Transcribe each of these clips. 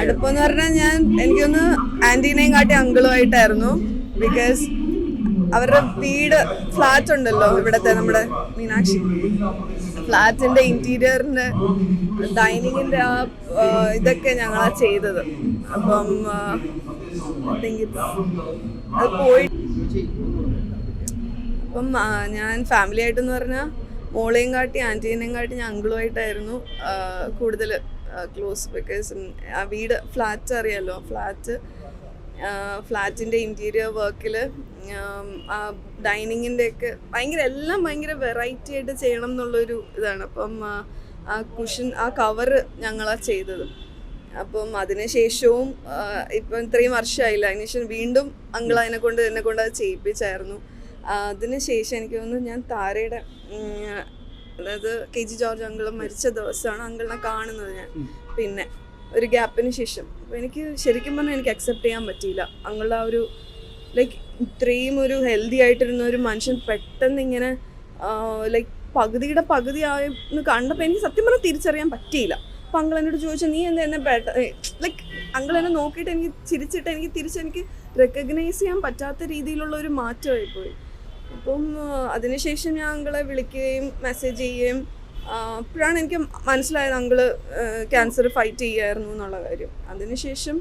അടുപ്പെന്ന് പറഞ്ഞാൽ ഞാൻ എനിക്കൊന്ന് ആന്റീനയും കാട്ടി അങ്കിളുമായിട്ടായിരുന്നു. ബിക്കോസ് അവരുടെ വീട് ഫ്ലാറ്റ് ഉണ്ടല്ലോ ഇവിടത്തെ നമ്മുടെ മീനാക്ഷി. ഫ്ലാറ്റിന്റെ ഇന്റീരിയറിന്റെ ഡൈനിങ്ങിന്റെ ആ ഇതൊക്കെ ഞങ്ങളാ ചെയ്തത്. അപ്പം അത് പോയി. അപ്പം ഞാൻ ഫാമിലി ആയിട്ടെന്ന് പറഞ്ഞാൽ മോളെയും കാട്ടി ആന്റീനെയും കാട്ടി ഞാൻ അങ്കിളുമായിട്ടായിരുന്നു കൂടുതൽ ക്ലോസ് ബിക്കോസ് ആ വീട് ഫ്ലാറ്റ് അറിയാലോ ഫ്ലാറ്റ് ഫ്ലാറ്റിന്റെ ഇന്റീരിയർ വർക്കിൽ ആ ഡൈനിങ്ങിന്റെ ഒക്കെ ഭയങ്കര എല്ലാം ഭയങ്കര വെറൈറ്റി ആയിട്ട് ചെയ്യണം എന്നുള്ളൊരു ഇതാണ്. അപ്പം ആ, കുഷൻ ആ കവറ് ഞങ്ങളാ ചെയ്തത്. അപ്പം അതിനുശേഷവും ഇപ്പം ഇത്രയും വർഷമായില്ല അതിനുശേഷം വീണ്ടും അങ്കിൾ അതിനെ കൊണ്ട് എന്നെ കൊണ്ട് അത് ചെയ്യിപ്പിച്ചായിരുന്നു. അതിനുശേഷം എനിക്ക് തോന്നുന്നു ഞാൻ താരയുടെ അതായത് കെ ജി ജോർജ് അങ്കിൾ മരിച്ച ദിവസമാണ് അങ്കിളിനെ കാണുന്നത് ഞാൻ. പിന്നെ ഒരു ഗ്യാപ്പിന് ശേഷം. അപ്പോൾ എനിക്ക് ശരിക്കും പറഞ്ഞാൽ എനിക്ക് അക്സെപ്റ്റ് ചെയ്യാൻ പറ്റിയില്ല. അങ്കിളുടെ ആ ഒരു ലൈക്ക് ഇത്രയും ഒരു ഹെൽത്തി ആയിട്ടിരുന്ന ഒരു മനുഷ്യൻ പെട്ടെന്ന് ഇങ്ങനെ ലൈക്ക് പകുതിയുടെ പകുതി ആയെന്ന് കണ്ടപ്പോൾ എനിക്ക് സത്യം പറഞ്ഞാൽ തിരിച്ചറിയാൻ പറ്റിയില്ല. അപ്പം അങ്കിൾ എന്നോട് ചോദിച്ചു നീ എന്താ എന്നെ പെട്ട ലൈക്ക് അങ്കിൾ എന്നെ നോക്കിയിട്ട് എനിക്ക് ചിരിച്ചിട്ട് എനിക്ക് തിരിച്ച് എനിക്ക് റെക്കഗ്നൈസ് ചെയ്യാൻ പറ്റാത്ത രീതിയിലുള്ള ഒരു മാറ്റമായി പോയി അപ്പം അതിനുശേഷം ഞാൻ അങ്കിളെ വിളിക്കുകയും മെസ്സേജ് ചെയ്യുകയും അപ്പോഴാണ് എനിക്ക് മനസ്സിലായത് അങ്കിൾ ക്യാൻസർ ഫൈറ്റ് ചെയ്യായിരുന്നു എന്നുള്ള കാര്യം. അതിനുശേഷം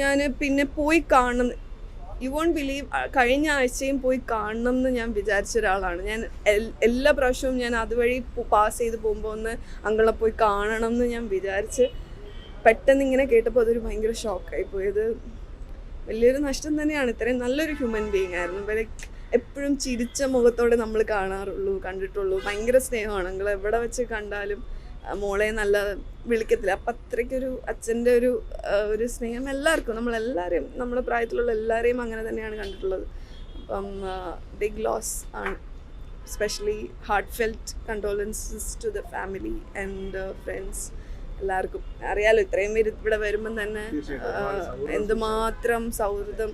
ഞാൻ പിന്നെ പോയി കാണണം. യു വോണ്ട് ബിലീവ് കഴിഞ്ഞ ആഴ്ചയും പോയി കാണണം എന്ന് ഞാൻ വിചാരിച്ച ഒരാളാണ്. ഞാൻ എല്ലാ പ്രാവശ്യവും ഞാൻ അതുവഴി പാസ് ചെയ്ത് പോകുമ്പോൾ ഒന്ന് അങ്കളെ പോയി കാണണം എന്ന് ഞാൻ വിചാരിച്ച് പെട്ടെന്ന് ഇങ്ങനെ കേട്ടപ്പോൾ അതൊരു ഭയങ്കര ഷോക്കായി പോയത് വലിയൊരു നഷ്ടം തന്നെയാണ്. ഇത്രയും നല്ലൊരു ഹ്യൂമൻ ബീങ് ആയിരുന്നു. ഇവരെ എപ്പോഴും ചിരിച്ച മുഖത്തോടെ നമ്മൾ കാണാറുള്ളൂ കണ്ടിട്ടുള്ളൂ. ഭയങ്കര സ്നേഹമാണ്. നിങ്ങൾ എവിടെ വെച്ച് കണ്ടാലും മോളെ നല്ല വിളിക്കത്തില്ല. അപ്പം അത്രയ്ക്കൊരു അച്ഛന്റെ ഒരു ഒരു സ്നേഹം എല്ലാവർക്കും. നമ്മളെല്ലാവരെയും നമ്മുടെ പ്രായത്തിലുള്ള എല്ലാവരെയും അങ്ങനെ തന്നെയാണ് കണ്ടിട്ടുള്ളത്. അപ്പം ബിഗ് ലോസ് ആണ്. Specially heartfelt condolences to the family and friends എല്ലാവർക്കും. അറിയാലോ ഇത്രയും പേര് ഇവിടെ വരുമ്പം തന്നെ എന്തുമാത്രം സൗഹൃദം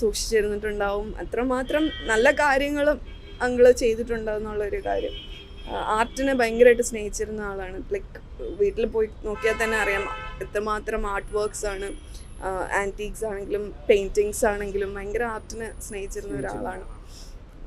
സൂക്ഷിച്ചിരുന്നിട്ടുണ്ടാവും. അത്രമാത്രം നല്ല കാര്യങ്ങളും അങ്കിൾ ചെയ്തിട്ടുണ്ടാവും എന്നുള്ളൊരു കാര്യം. ആർട്ടിനെ ഭയങ്കരമായിട്ട് സ്നേഹിച്ചിരുന്ന ആളാണ്. ലൈക്ക് വീട്ടിൽ പോയി നോക്കിയാൽ തന്നെ അറിയാം എത്രമാത്രം ആർട്ട് വർക്ക്സ് ആണ് ആന്റീക്സ് ആണെങ്കിലും പെയിന്റിങ്സ് ആണെങ്കിലും ഭയങ്കര ആർട്ടിനെ സ്നേഹിച്ചിരുന്ന ഒരാളാണ്.